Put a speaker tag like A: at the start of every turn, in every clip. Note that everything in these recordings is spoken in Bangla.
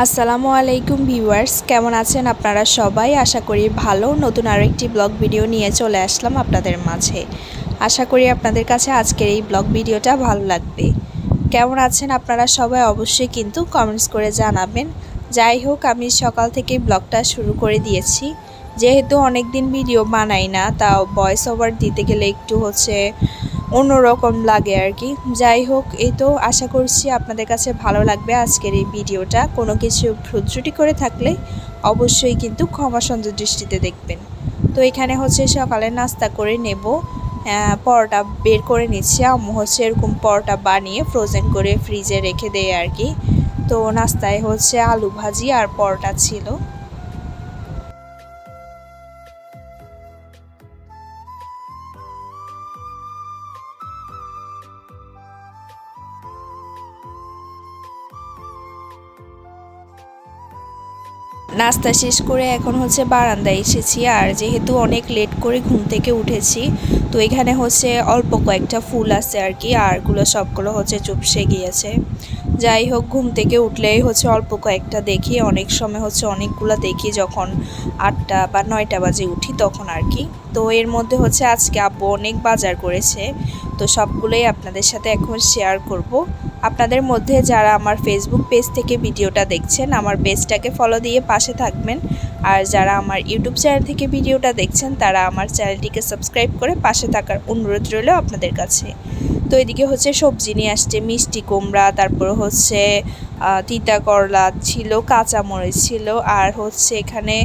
A: আসসালামু আলাইকুম ভিউয়ার্স, কেমন আছেন আপনারা সবাই? আশা করি ভালো। নতুন আরও একটি ব্লগ ভিডিও নিয়ে চলে আসলাম আপনাদের মাঝে। আশা করি আপনাদের কাছে আজকের এই ব্লগ ভিডিওটা ভালো লাগবে। কেমন আছেন আপনারা সবাই অবশ্যই কিন্তু কমেন্টস করে জানাবেন। যাই হোক, আমি সকাল থেকেই ব্লগটা শুরু করে দিয়েছি। যেহেতু অনেক দিন ভিডিও বানাই না, তাও ভয়েস ওভার দিতে গেলে একটু হচ্ছে অন্যরকম লাগে আর কি। যাই হোক, এই তো আশা করছি আপনাদের কাছে ভালো লাগবে আজকের এই ভিডিওটা। কোনো কিছু ভ্রুত্রুটি করে থাকলে অবশ্যই কিন্তু ক্ষমা সুন্দর দৃষ্টিতে দেখবেন। তো এখানে হচ্ছে সকালে নাস্তা করে নেব। পরোটা বের করে নিচ্ছি। আম্মু হচ্ছে এরকম পরোটা বানিয়ে ফ্রোজেন করে ফ্রিজে রেখে দেয় আর কি। তো নাস্তায় হচ্ছে আলু ভাজি আর পরোটা ছিল। নাস্তা শেষ করে এখন হচ্ছে বারান্দায় এসেছি আর যেহেতু অনেক লেট করে ঘুম থেকে উঠেছি, তো এখানে হচ্ছে অল্প কয়েকটা ফুল আছে আর কি আরগুলো সবগুলো হচ্ছে চুপসে গিয়েছে। যাই হোক, ঘুম থেকে উঠলেই হচ্ছে অল্প কয়েকটা দেখি, অনেক সময় হচ্ছে অনেকগুলো দেখি যখন আটটা বা নয়টা বাজে উঠি তখন আর কি। তো এর মধ্যে হচ্ছে আজকে আব্বু অনেক বাজার করেছে, তো সবগুলোই আপনাদের সাথে এখন শেয়ার করব। আপনাদের মধ্যে যারা আমার ফেসবুক পেজ থেকে ভিডিওটা দেখছেন, আমার পেজটাকে ফলো দিয়ে পাশে থাকবেন। আর যারা আমার ইউটিউব চ্যানেল থেকে ভিডিওটা দেখছেন, তারা আমার চ্যানেলটিকে সাবস্ক্রাইব করে পাশে থাকার অনুরোধ রইল আপনাদের কাছে। তো এদিকে হচ্ছে সবজি নিয়ে আসছে, মিষ্টি কুমড়া, তারপর হচ্ছে তিতা করলা ছিল, কাঁচামরিচ ছিল, আর হচ্ছে এখানে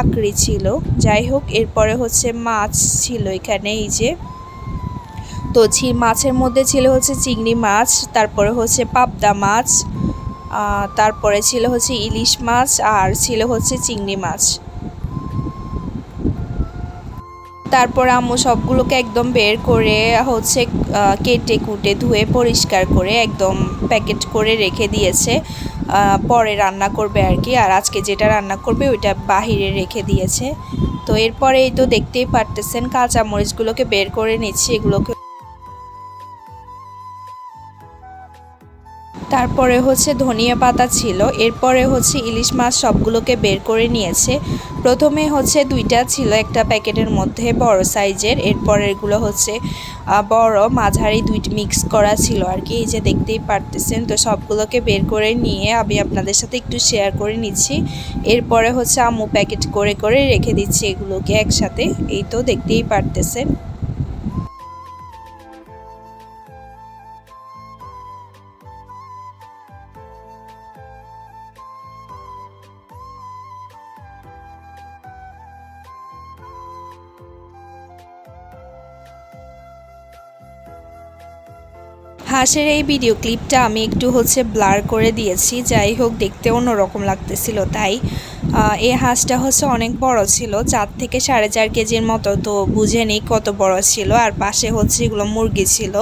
A: আকড়ি ছিল। যাই হোক, এরপরে হচ্ছে মাছ ছিল এখানে, এই যে তো মাছের মধ্যে ছিল হচ্ছে চিংড়ি মাছ, তারপরে হচ্ছে পাবদা মাছ তারপরে ছিল হচ্ছে ইলিশ মাছ আর ছিল হচ্ছে চিংড়ি মাছ। তারপর আম্মু সবগুলোকে একদম বের করে হচ্ছে কেটে কুটে ধুয়ে পরিষ্কার করে একদম প্যাকেট করে রেখে দিয়েছে। পরে রান্না করবে আর কি, আর আজকে যেটা রান্না করবে ওইটা বাহিরে রেখে দিয়েছে। তো এরপরে এই তো দেখতেই পারতেছেন কাঁচা মরিচগুলোকে বের করে নিচ্ছি, এগুলোকে তারপরে হচ্ছে ধনিয়া পাতা ছিল, এরপরে হচ্ছে ইলিশ মাছ সবগুলোকে বের করে নিয়েছে। প্রথমে হচ্ছে দুইটা ছিল একটা প্যাকেটের মধ্যে বড় সাইজের, এরপরে এগুলো হচ্ছে বড় মাঝারি দুইটি মিক্স করা ছিল আর কি। এই যে দেখতেই পারতেছেন, তো সবগুলোকে বের করে নিয়ে আমি আপনাদের সাথে একটু শেয়ার করে নিচ্ছি। এরপরে হচ্ছে আম্মু প্যাকেট করে করে রেখে দিচ্ছি এগুলোকে একসাথে। এই তো দেখতেই পারতেছেন। হাঁসের এই ভিডিও ক্লিপটা আমি একটু হচ্ছে ব্লার করে দিয়েছি। যাই হোক, দেখতে অন্যরকম লাগতেছিল তাই। এই হাঁসটা হচ্ছে অনেক বড় ছিল, চার থেকে সাড়ে চার কেজির মতো, তো বুঝে নিই কত বড় ছিল। আর পাশে হচ্ছে এগুলো মুরগি ছিল।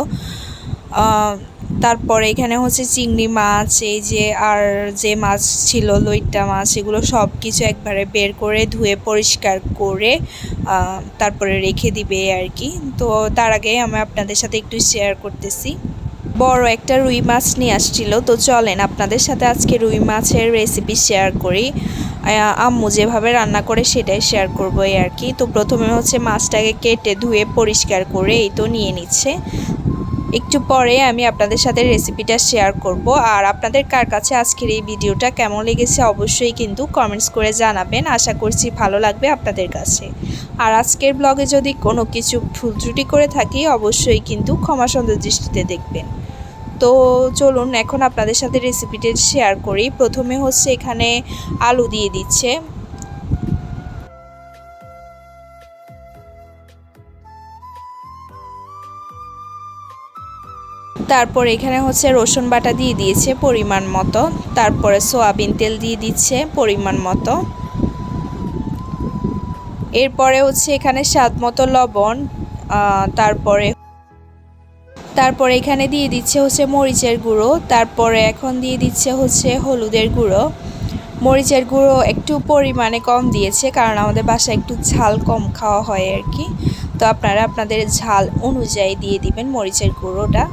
A: তারপরে এখানে হচ্ছে চিংড়ি মাছ, এই যে আর যে মাছ ছিল, লইট্টা মাছ, এগুলো সব কিছু একবারে বের করে ধুয়ে পরিষ্কার করে তারপরে রেখে দিবে আর কি। তো তার আগে আমি আপনাদের সাথে একটু শেয়ার করতেছি। বড় একটা রুই মাছ নিয়ে আসছিল। তো চলেন আপনাদের সাথে আজকে রুই মাছের রেসিপি শেয়ার করি। আম্মু যেভাবে রান্না করে সেটাই শেয়ার করব এই আর কি। তো প্রথমে হচ্ছে মাছটাকে কেটে ধুয়ে পরিষ্কার করে এই তো নিয়ে নিচ্ছে। একটু পরে আমি আপনাদের সাথে রেসিপিটা শেয়ার করব। আর আপনাদের কার কাছে আজকের এই ভিডিওটা কেমন লেগেছে অবশ্যই কিন্তু কমেন্টস করে জানাবেন। আশা করছি ভালো লাগবে আপনাদের কাছে। আর আজকের ব্লগে যদি কোনো কিছু ভুল ত্রুটি করে থাকি, অবশ্যই কিন্তু ক্ষমা সুন্দর দৃষ্টিতে দেখবেন। তো চলুন, এখন আপনাদের সাথে রেসিপিটা শেয়ার করি। প্রথমে হচ্ছে এখানে আলু দিয়ে দিচ্ছে। তারপর এখানে হচ্ছে রসুন বাটা দিয়ে দিয়েছে পরিমাণ মতো। তারপরে সোয়াবিন তেল দিয়ে দিচ্ছে পরিমাণ মতো। এরপরে হচ্ছে এখানে স্বাদ মতো লবণ তারপরে তারপরে এখানে দিয়ে দিচ্ছে হচ্ছে মরিচের গুঁড়ো, তারপরে এখন দিয়ে দিচ্ছে হচ্ছে হলুদের গুঁড়ো। মরিচের গুঁড়ো একটু পরিমাণে কম দিয়েছে কারণ আমাদের বাসায় একটু ঝাল কম খাওয়া হয় আর কি। তো আপনারা আপনাদের ঝাল অনুযায়ী দিয়ে দিবেন মরিচের গুঁড়োটা।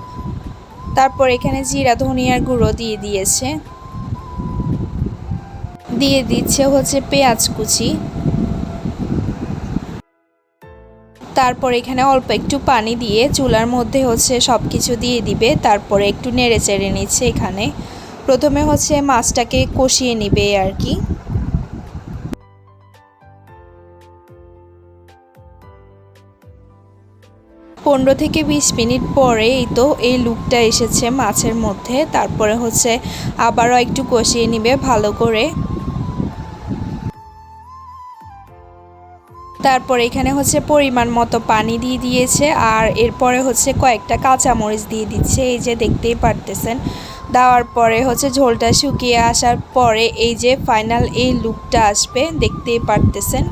A: তারপর এখানে জিরা, ধনিয়ার গুঁড়ো দিয়ে দিয়েছে। দিয়ে দিচ্ছে হচ্ছে পেঁয়াজ কুচি। তারপর এখানে অল্প একটু পানি দিয়ে চুলার মধ্যে হচ্ছে সব কিছু দিয়ে দিবে। তারপরে একটু নেড়ে চেড়ে নিচ্ছে এখানে। প্রথমে হচ্ছে মাছটাকে কষিয়ে নিবে আর কি। পনেরো থেকে বিশ মিনিট পরে এই তো এই লুকটা এসেছে মাছের মধ্যে। তারপরে হচ্ছে আবারও একটু কষিয়ে নিবে ভালো করে। তারপর এখানে হচ্ছে পরিমাণ মতো পানি দিয়ে দিয়েছে আর এরপরে হচ্ছে কয়েকটা কাঁচামরিচ দিয়ে দিচ্ছে, এই যে দেখতেই পারতেছেন। দেওয়ার পরে হচ্ছে ঝোলটা শুকিয়ে আসার পরে এই যে ফাইনাল এই লুকটা আসবে, দেখতেই পারতেছেন।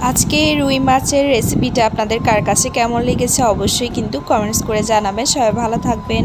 A: আজকে রুই মাছের রেসিপিটা আপনাদের কার কাছে কেমন লেগেছে অবশ্যই কিন্তু কমেন্টস করে জানাবেন। সবাই ভালো থাকবেন।